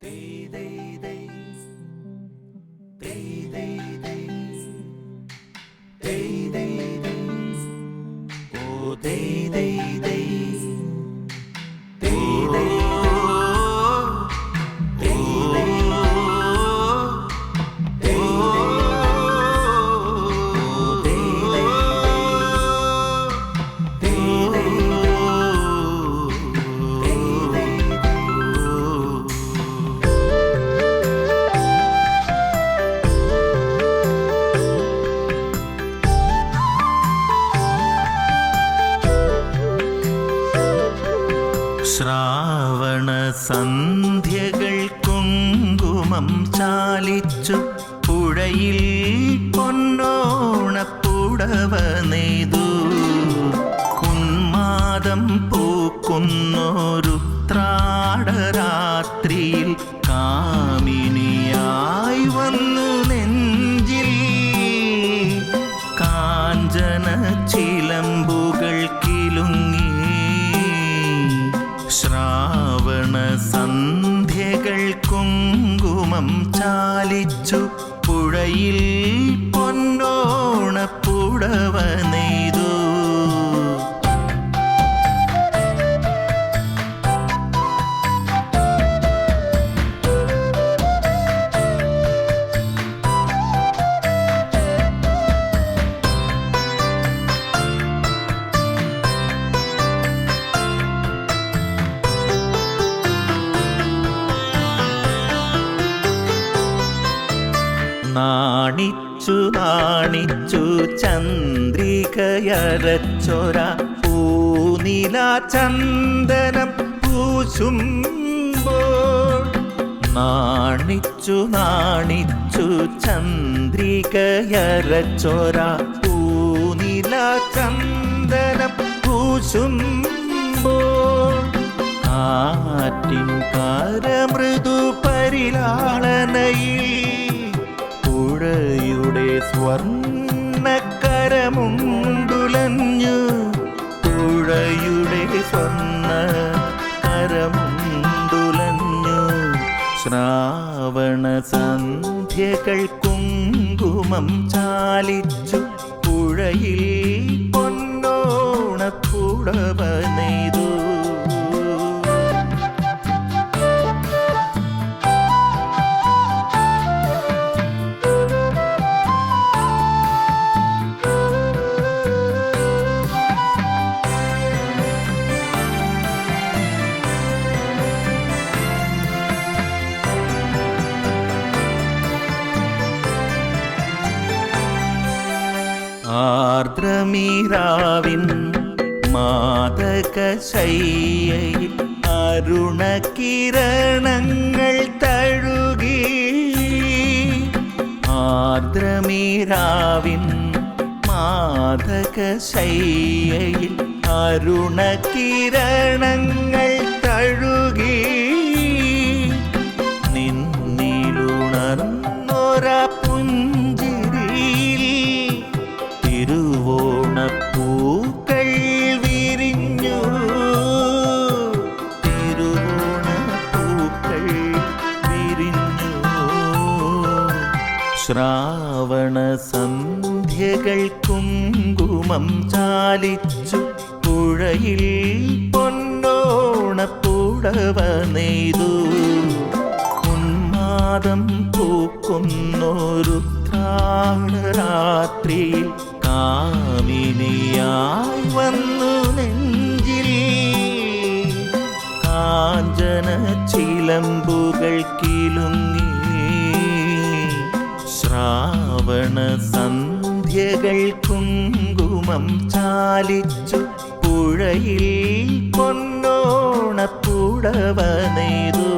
Day, day, days. Day, day, days. Day, day, days. Oh, day, day. ശ്രാവണ സന്ധ്യകൾ കുങ്കുമം ചാലിച്ചു പുഴയിൽ പൊന്നോണപ്പുടവ നെയ്തു. ഉന്മാദം പൂക്കുന്നൊരു ത്രാടരാത്രിയിൽ കാമിനിയായി വന്നു നെഞ്ചിൽ. കാഞ്ചന ചിലമ്പുകൾ കുങ്കുമം ചാലിച്ചു പുഴയിൽ പൊന്നോണപ്പുടവ നെയ്തു. നാണിച്ചു നാണിച്ചു ചന്ദ്രികയരച്ചൊര പൂനില ചന്ദനം പൂശുമ്പോൾ. നാണിച്ചു നാണിച്ചു ചന്ദ്രികയരച്ചൊര പൂനില ചന്ദനം പൂശുമ്പോൾ. കാറ്റിൻ കാരമൃദു പരിലാളനയിൽ പുഴയുടെ സ്വർണക്കരമുണ്ടുലഞ്ഞു പുഴയുടെ സ്വർണ കരമുണ്ടുലഞ്ഞു ശ്രാവണ സന്ധ്യകൾ കുങ്കുമം ചാലിച്ചു. പുഴയിൽ പൊന്നോണപ്പുടവ നെയ്തു. ആർദ്രമീരാവിൻ മാതകശയ്യയിൽ അരുണകിരണങ്ങൾ തഴുകി. ആർദ്രമീരാവിൻ മാതകശയ്യയിൽ അരുണകിരണങ്ങൾ ശ്രാവണ സന്ധ്യകൾ കുങ്കുമം ചാലിച്ചു പുഴയിൽ പൊന്നോണപ്പുടവ നെയ്തു. ഉന്മാദം പൂക്കുന്നൊരു കാമിനിയായി വന്നു നെഞ്ചിൽ. കാഞ്ചന ചിലമ്പുകൾ കിലുങ്ങി ശ്രാവണ സന്ധ്യകൾ കുങ്കുമം ചാലിച്ചു പുഴയിൽ പൊന്നോണപ്പുടവ നെയ്തു.